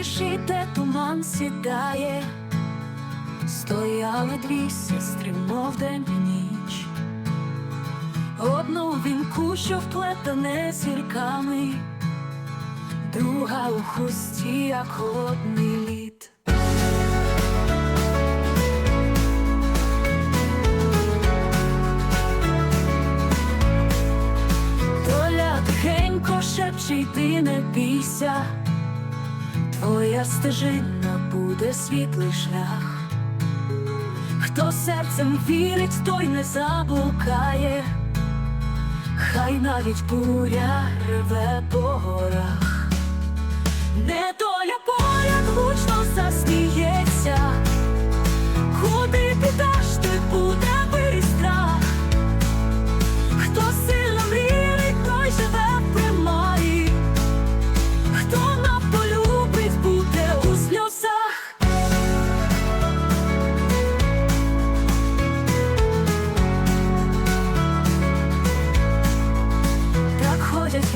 тиші, де туман сідає, стояли дві сестри, мов день і ніч. Одну вінку, що вплетене зірками, друга у хусті, як холодний лід. Доля тихенько шепче, не бійся, твоя стежина буде світлий шлях. Хто серцем вірить, той не заблукає, хай навіть буря реве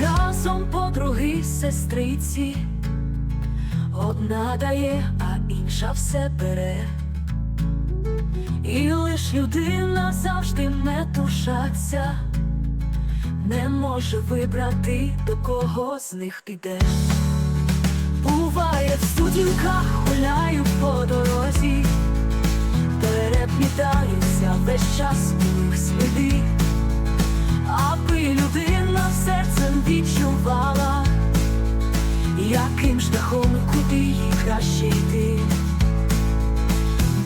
разом подруги сестриці, одна дає, а інша все бере. І лиш людина завжди метушаться, не може вибрати, до кого з них піде. Буває, в сутінках гуляю по дорозі, переплітаються весь час відчувала, яким шляхом і куди їй краще йти.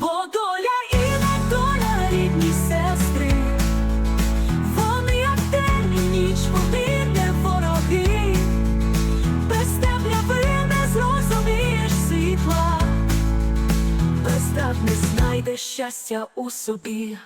Бо доля і недоля рідні сестри, вони як день і ніч, вони не вороги, без не зрозумієш світла, без так не знайдеш щастя у собі.